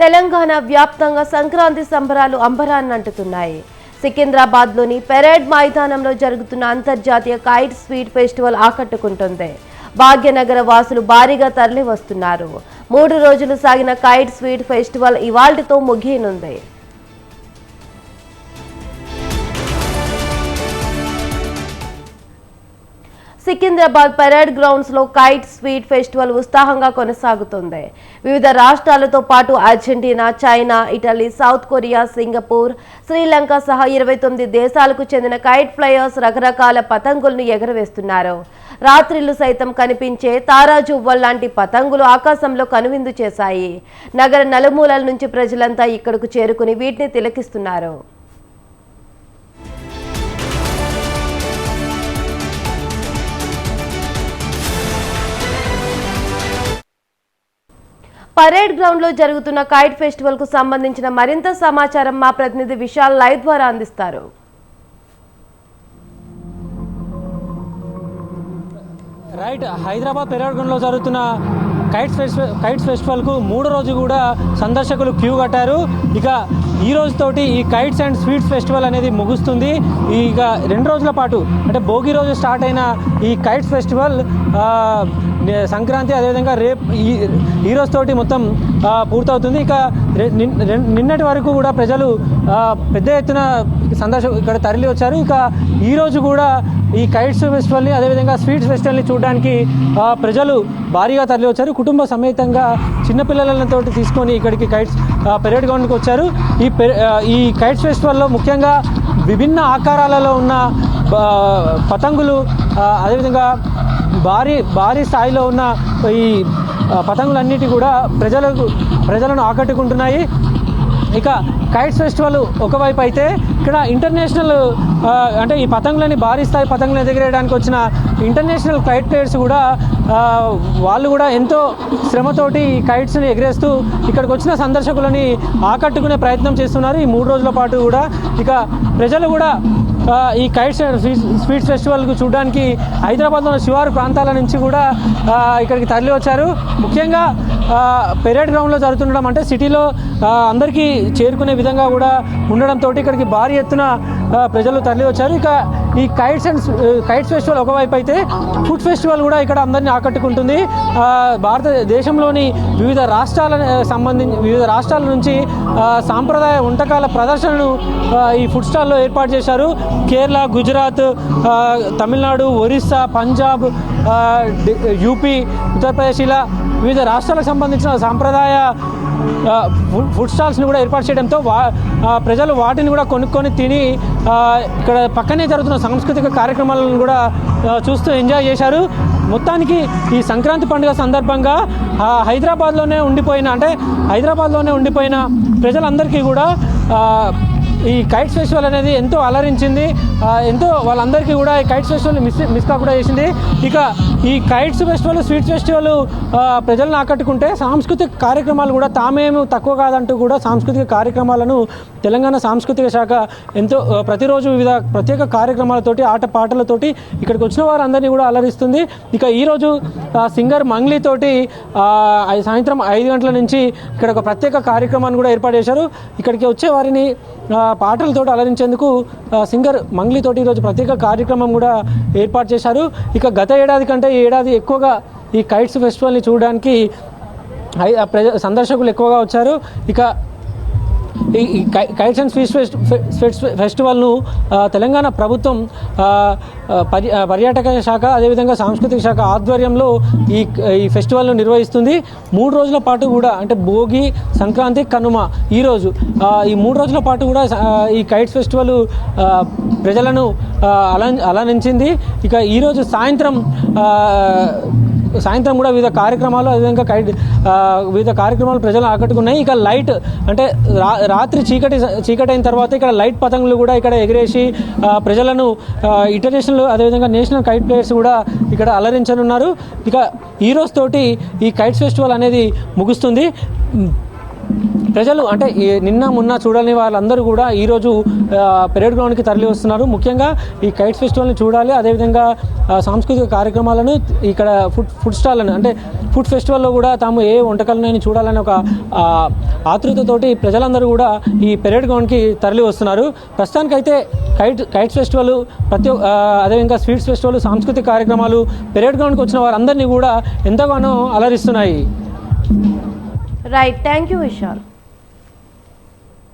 తెలంగాణ వ్యాప్తంగా సంక్రాంతి సంబరాలు అంబరాన్నంటుతున్నాయి. సికింద్రాబాద్లోని పెరేడ్ మైదానంలో జరుగుతున్న అంతర్జాతీయ కైట్ స్వీట్ ఫెస్టివల్ ఆకట్టుకుంటుంది. భాగ్యనగర వాసులు భారీగా తరలి వస్తున్నారు మూడు రోజులు సాగిన కైట్ స్వీట్ ఫెస్టివల్ ఇవాల్టితో ముగియనుంది. సికింద్రాబాద్ పెరేడ్ గ్రౌండ్స్లో కైట్ స్వీట్ ఫెస్టివల్ ఉత్సాహంగా కొనసాగుతుంది. వివిధ రాష్ట్రాలతో పాటు Argentina China Italy South Korea Singapore Sri Lanka సహా ఇరవై తొమ్మిది దేశాలకు చెందిన కైట్ ఫ్లయర్స్ రకరకాల పతంగులను ఎగరవేస్తున్నారు. రాత్రిళ్ళు సైతం కనిపించే తారాజువ్వల్ లాంటి పతంగులు ఆకాశంలో కనువిందు చేశాయి. నగర నలుమూలల నుంచి ప్రజలంతా ఇక్కడకు చేరుకుని వీటిని తిలకిస్తున్నారు. పరేడ్ గ్రౌండ్లో జరుగుతున్న కైట్ ఫెస్టివల్కు సంబంధించిన మరింత సమాచారం మా ప్రతినిధి విశాల్ లైవ్ ద్వారా అందిస్తారు. రైట్ హైదరాబాద్ పెరగడంలో జరుగుతున్న కైట్స్ ఫెస్టివల్ కైట్స్ ఫెస్టివల్కు మూడో రోజు కూడా సందర్శకులు క్యూ కట్టారు. ఇక ఈ రోజుతోటి ఈ కైట్స్ అండ్ స్వీట్స్ ఫెస్టివల్ అనేది ముగుస్తుంది. ఇక రెండు రోజుల పాటు అంటే భోగి రోజు స్టార్ట్ అయిన ఈ కైట్స్ ఫెస్టివల్ సంక్రాంతి అదేవిధంగా రేపు ఈ ఈ రోజుతోటి మొత్తం పూర్తవుతుంది. ఇక రె- నిన్- నిన్నటి వరకు కూడా ప్రజలు పెద్ద ఎత్తున సందర్శ ఇక్కడ తరలి వచ్చారు. ఇక ఈరోజు కూడా ఈ కైట్స్ ఫెస్టివల్ని అదేవిధంగా స్వీట్స్ ఫెస్టివల్ని చూడడానికి ప్రజలు భారీగా తరలి వచ్చారు. కుటుంబ సమేతంగా చిన్నపిల్లలతో తీసుకొని ఇక్కడికి కైట్స్ పెరేడ్ గ్రౌండ్కి వచ్చారు. ఈ పె- ఈ కైట్స్ ఫెస్టివల్లో ముఖ్యంగా విభిన్న ఆకారాలలో ఉన్న పతంగులు అదేవిధంగా భారీ భారీ స్థాయిలో ఉన్న ఈ పతంగులన్నిటి కూడా ప్రజలకు ప్రజలను ఆకట్టుకుంటున్నాయి. ఇక కైట్స్ ఫెస్టివల్ ఒకవైపు అయితే ఇక్కడ ఇంటర్నేషనల్ అంటే ఈ పతంగులని భారీ స్థాయి పతంగులు ఎదిగేయడానికి వచ్చిన ఇంటర్నేషనల్ కైట్ ప్లేయర్స్ కూడా వాళ్ళు కూడా ఎంతో శ్రమతోటి ఈ కైట్స్ని ఎగరేస్తూ ఇక్కడికి వచ్చిన సందర్శకులని ఆకట్టుకునే ప్రయత్నం చేస్తున్నారు. ఈ మూడు రోజుల పాటు కూడా ఇక ప్రజలు కూడా ఈ కైట్స్ స్వీట్స్ ఫెస్టివల్కు చూడడానికి హైదరాబాద్లో శివారు ప్రాంతాల నుంచి కూడా ఇక్కడికి తరలి వచ్చారు. ముఖ్యంగా పెరేడ్ గ్రౌండ్లో జరుగుతుండడం అంటే సిటీలో అందరికీ చేరుకునే విధంగా కూడా ఉండడంతో ఇక్కడికి భారీ ఎత్తున ప్రజలు తరలి వచ్చారు. ఇక ఈ కైట్స్ అండ్ కైట్స్ ఫెస్టివల్ ఒకవైపు అయితే ఫుడ్ ఫెస్టివల్ కూడా ఇక్కడ అందరినీ ఆకట్టుకుంటుంది. భారతదేశంలోని వివిధ రాష్ట్రాల సంబంధించి వివిధ రాష్ట్రాల నుంచి సాంప్రదాయ వంటకాల ప్రదర్శనను ఈ ఫుడ్ స్టాల్లో ఏర్పాటు చేశారు. కేరళ గుజరాత్ తమిళనాడు ఒరిస్సా పంజాబ్ యూపీ ఉత్తరప్రదేశ్ ఇలా వివిధ రాష్ట్రాలకు సంబంధించిన సాంప్రదాయ ఫుడ్ ఫుడ్ స్టాల్స్ని కూడా ఏర్పాటు చేయడంతో వా ప్రజలు వాటిని కూడా కొనుక్కొని తిని ఇక్కడ పక్కనే జరుగుతున్న సాంస్కృతిక కార్యక్రమాలను కూడా చూస్తూ ఎంజాయ్ చేశారు. మొత్తానికి ఈ సంక్రాంతి పండుగ సందర్భంగా హైదరాబాద్లోనే ఉండిపోయిన అంటే హైదరాబాద్లోనే ఉండిపోయిన ప్రజలందరికీ కూడా ఈ కైట్స్ ఫెస్టివల్ అనేది ఎంతో అలరించింది. ఎంతో వాళ్ళందరికీ కూడా ఈ కైట్స్ ఫెస్టివల్ మిస్ మిస్ కాకుండా చేసింది. ఇక ఈ కైట్స్ ఫెస్టివల్ స్వీట్స్ ఫెస్టివల్ ప్రజలను ఆకట్టుకుంటే సాంస్కృతిక కార్యక్రమాలు కూడా తామేమి తక్కువ కాదంటూ కూడా సాంస్కృతిక కార్యక్రమాలను తెలంగాణ సాంస్కృతిక శాఖ ఎంతో ప్రతిరోజు వివిధ ప్రత్యేక కార్యక్రమాలతోటి ఆట పాటలతోటి ఇక్కడికి వచ్చిన వారందరినీ కూడా అలరిస్తుంది. ఇక ఈరోజు సింగర్ మంగ్లీ తోటి సాయంత్రం ఐదు గంటల నుంచి ఇక్కడ ఒక ప్రత్యేక కార్యక్రమాన్ని కూడా ఏర్పాటు చేశారు. ఇక్కడికి వచ్చే వారిని పాటలతోటి అలరించేందుకు సింగర్ మంగ్లీతోటి ఈరోజు ప్రత్యేక కార్యక్రమం కూడా ఏర్పాటు చేశారు. ఇక గత ఏడాది కంటే ఈ ఏడాది ఎక్కువగా ఈ కైట్స్ ఫెస్టివల్ని చూడడానికి ప్రజ సందర్శకులు ఎక్కువగా వచ్చారు. ఇక ఈ కై- kites and sweets fest fest ఫెస్టివల్ను Telangana ప్రభుత్వం పర్య పర్యాటక శాఖ అదేవిధంగా సాంస్కృతిక శాఖ ఆధ్వర్యంలో ఈ ఈ ఫెస్టివల్ను నిర్వహిస్తుంది. మూడు రోజుల పాటు కూడా అంటే భోగి సంక్రాంతి కనుమ ఈరోజు ఈ మూడు రోజుల పాటు కూడా ఈ కైట్స్ ఫెస్టివల్ ప్రజలను అల అలనించింది ఇక ఈరోజు సాయంత్రం సాయంత్రం కూడా వివిధ కార్యక్రమాలు అదేవిధంగా కైట్ వివిధ కార్యక్రమాలు ప్రజలు ఆకట్టుకున్నాయి. ఇక లైట్ అంటే రా రాత్రి చీకటి చీకటి అయిన తర్వాత ఇక్కడ లైట్ పతంగులు కూడా ఇక్కడ ఎగిరేసి ప్రజలను ఇంటర్నేషనల్ అదేవిధంగా నేషనల్ కైట్ ప్లేయర్స్ కూడా ఇక్కడ అలరించనున్నారు. ఇక ఈ తోటి ఈ కైట్స్ ఫెస్టివల్ అనేది ముగుస్తుంది. ప్రజలు అంటే ఈ నిన్న మొన్న చూడని వాళ్ళందరూ కూడా ఈరోజు పెరేడ్ గ్రౌండ్కి తరలి వస్తున్నారు. ముఖ్యంగా ఈ కైట్స్ ఫెస్టివల్ని చూడాలి. అదేవిధంగా సాంస్కృతిక కార్యక్రమాలను ఇక్కడ ఫుడ్ ఫుడ్ స్టాల్లను అంటే ఫుడ్ ఫెస్టివల్లో కూడా తాము ఏ వంటకాలను చూడాలని ఒక ఆతృతతోటి ప్రజలందరూ కూడా ఈ పెరేడ్ గ్రౌండ్కి తరలి వస్తున్నారు. ప్రస్తుతానికైతే కైట్ కైట్స్ ఫెస్టివల్ ప్రతి అదేవిధంగా స్వీట్స్ ఫెస్టివల్ సాంస్కృతిక కార్యక్రమాలు పెరేడ్ గ్రౌండ్కి వచ్చిన వారందరినీ కూడా ఎంతగానో అలరిస్తున్నాయి. Right thank you Vishal